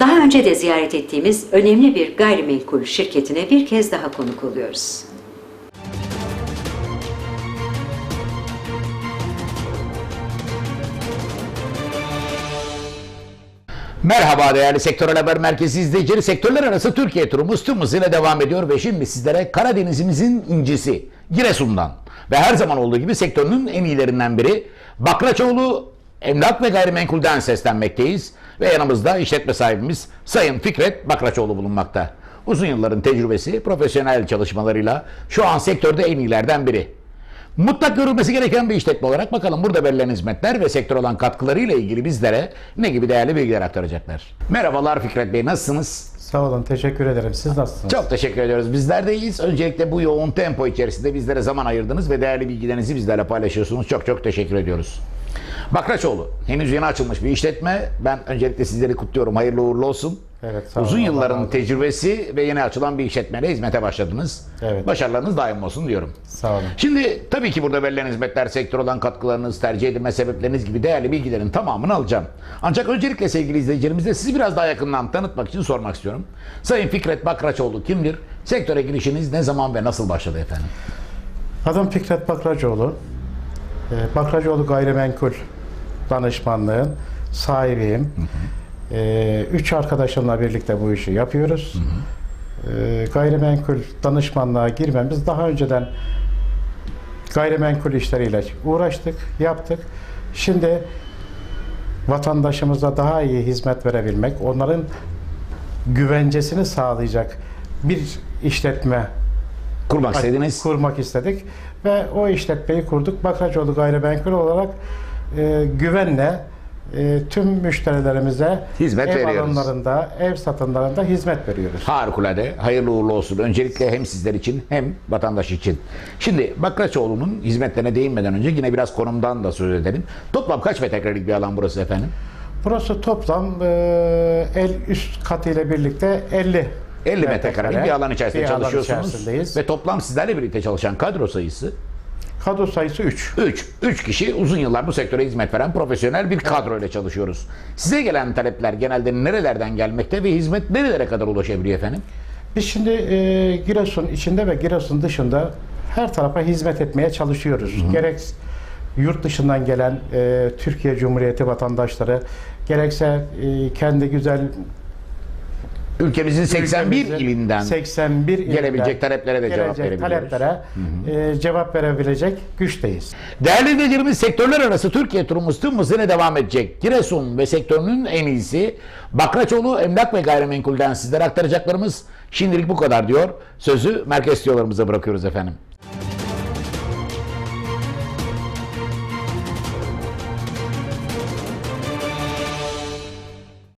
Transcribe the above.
Daha önce de ziyaret ettiğimiz önemli bir gayrimenkul şirketine bir kez daha konuk oluyoruz. Merhaba değerli Sektörel Haber Merkezi izleyicileri. Sektörler arası Türkiye turumuz tüm hızıyla devam ediyor ve şimdi sizlere Karadenizimizin incisi Giresun'dan ve her zaman olduğu gibi sektörünün en iyilerinden biri Bakraçoğlu Emlak ve Gayrimenkul'den seslenmekteyiz ve yanımızda işletme sahibimiz Sayın Fikret Bakraçoğlu bulunmakta. Uzun yılların tecrübesi, profesyonel çalışmalarıyla şu an sektörde en iyilerden biri. Mutlak görülmesi gereken bir işletme olarak bakalım burada verilen hizmetler ve sektör olan katkılarıyla ilgili bizlere ne gibi değerli bilgiler aktaracaklar. Merhabalar Fikret Bey nasılsınız? Sağ olun, teşekkür ederim. Siz nasılsınız? Çok teşekkür ediyoruz. Bizler de iyiyiz. Öncelikle bu yoğun tempo içerisinde bizlere zaman ayırdınız ve değerli bilgilerinizi bizlerle paylaşıyorsunuz. Çok çok teşekkür ediyoruz. Bakraçoğlu, henüz yeni açılmış bir işletme. Ben öncelikle sizleri kutluyorum. Hayırlı uğurlu olsun. Evet, sağ olun. Uzun Allah yılların olsun. tecrübesi ve yeni açılan bir işletmeyle hizmete başladınız. Evet. Başarılarınız daim olsun diyorum. Sağ olun. Şimdi tabii ki burada verilen hizmetler, sektör olan katkılarınız, tercih edilme sebepleriniz gibi değerli bilgilerin tamamını alacağım. Ancak öncelikle sevgili izleyicilerimizle sizi biraz daha yakından tanıtmak için sormak istiyorum. Sayın Fikret Bakraçoğlu kimdir? Sektöre girişiniz ne zaman ve nasıl başladı efendim? Adım Fikret Bakracıoğlu. Ee, Bakracıoğlu Gayrimenkul danışmanlığın sahibiyim. Ee, üç arkadaşımla birlikte bu işi yapıyoruz. Ee, gayrimenkul danışmanlığa girmemiz daha önceden gayrimenkul işleriyle uğraştık, yaptık. Şimdi vatandaşımıza daha iyi hizmet verebilmek, onların güvencesini sağlayacak bir işletme Kurmak istediniz. kurmak istedik ve o işletmeyi kurduk. Bakraçoğlu Gayrimenkul olarak e, güvenle e, tüm müşterilerimize Hizmet ev veriyoruz. alımlarında, ev satımlarında hizmet veriyoruz. Harikulade, hayırlı uğurlu olsun. Öncelikle hem sizler için hem vatandaş için. Şimdi Bakraçoğlu'nun hizmetlerine değinmeden önce yine biraz konumdan da söz edelim. Toplam kaç metrekarelik bir alan burası efendim? Burası toplam e, el üst katı ile birlikte 50 50 metrekarelik bir alan içerisinde bir alan çalışıyorsunuz. içerisindeyiz. Ve toplam sizlerle birlikte çalışan kadro sayısı Kadro sayısı 3. 3. 3 kişi uzun yıllar bu sektöre hizmet veren profesyonel bir kadro ile çalışıyoruz. Size gelen talepler genelde nerelerden gelmekte ve hizmet nerelere kadar ulaşabiliyor efendim? Biz şimdi e, Giresun içinde ve Giresun dışında her tarafa hizmet etmeye çalışıyoruz. Gerek yurt dışından gelen e, Türkiye Cumhuriyeti vatandaşları, gerekse e, kendi güzel Ülkemizin 81 ülkemizin ilinden 81 ilinden gelebilecek taleplere de cevap gelecek verebiliyoruz. taleplere e, cevap verebilecek güçteyiz. Değerli izleyicilerimiz sektörler arası Türkiye turumuz tüm hızıyla devam edecek. Giresun ve sektörünün en iyisi Bakraçoğlu Emlak ve Gayrimenkul'den sizlere aktaracaklarımız şimdilik bu kadar diyor. Sözü merkez stüdyolarımıza bırakıyoruz efendim.